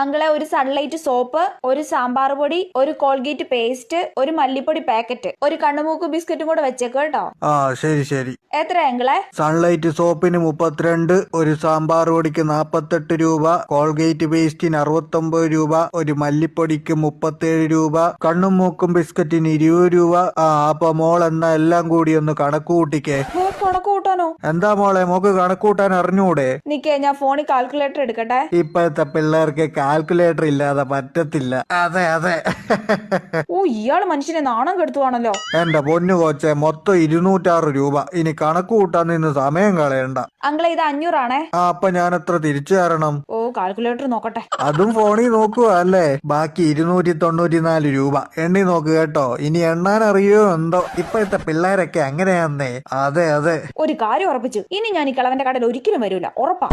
അങ്കിളെ ഒരു sunlight soap ഒരു സാമ്പാർ പൊടി ഒരു കോൾഗേറ്റ് പേസ്റ്റ് ഒരു മല്ലിപ്പൊടി പാക്കറ്റ് ഒരു കണ്ണുമൂക്ക് ബിസ്ക്കറ്റും കൂടെ വെച്ചേക്ക് കേട്ടോ. ആ ശരി ശരി. എത്ര അങ്കിളെ? സൺലൈറ്റ് സോപ്പിന് മുപ്പത്തിരണ്ട് ഒരു സാമ്പാർ പൊടിക്ക് നാപ്പത്തെട്ട് രൂപ കോൾഗേറ്റ് പേസ്റ്റിന് അറുപത്തൊമ്പത് രൂപ ഒരു മല്ലിപ്പൊടിക്ക് മുപ്പത്തേഴ് രൂപ കണ്ണും മൂക്കും ബിസ്ക്കറ്റിന് ഇരുപത് രൂപ. ആ അപ്പൊ മോൾ എന്ന എല്ലാം കൂടി ഒന്ന് കണക്ക് കൂട്ടിക്കേ. കണക്ക് കൂട്ടാനോ? എന്താ മോളെ മോക്ക് കണക്ക് കൂട്ടാൻ അറിഞ്ഞൂടെ? നിക്കേ ഞാൻ ഫോണിൽ കാൽക്കുലേറ്റർ എടുക്കട്ടെ. ഇപ്പോഴത്തെ പിള്ളേർക്ക് കാൽക്കുലേറ്റർ ഇല്ലാതെ പറ്റത്തില്ല. അതെ അതെ. ഓ ഇയാൾ മനുഷ്യനെ നാണം കെടുത്തുവാണല്ലോ. എന്റെ പൊന്നു കോച്ചെ മൊത്തം ഇരുന്നൂറ്റാറ് രൂപ. ഇനി കണക്ക് കൂട്ടാൻ നിന്ന് സമയം കളയണ്ട. അങ്കിളെ ഇത് അഞ്ഞൂറാണേ. ആ അപ്പൊ ഞാൻ എത്ര തിരിച്ചു തരണം? ഓ കാൽക്കുലേറ്റർ നോക്കട്ടെ. അതും ഫോണിൽ നോക്കുക അല്ലേ? ബാക്കി ഇരുന്നൂറ്റി തൊണ്ണൂറ്റി നാല് രൂപ. എണ്ണി നോക്ക് കേട്ടോ. ഇനി എണ്ണാൻ അറിയോ എന്തോ? ഇപ്പോഴത്തെ പിള്ളേരൊക്കെ അങ്ങനെയാന്നേ. അതെ അതെ. ഒരു കാര്യം ഉറപ്പിച്ചു ഇനി ഞാൻ ഈ കിളവന്റെ കടയിൽ ഒരിക്കലും വരൂല. ഉറപ്പാ.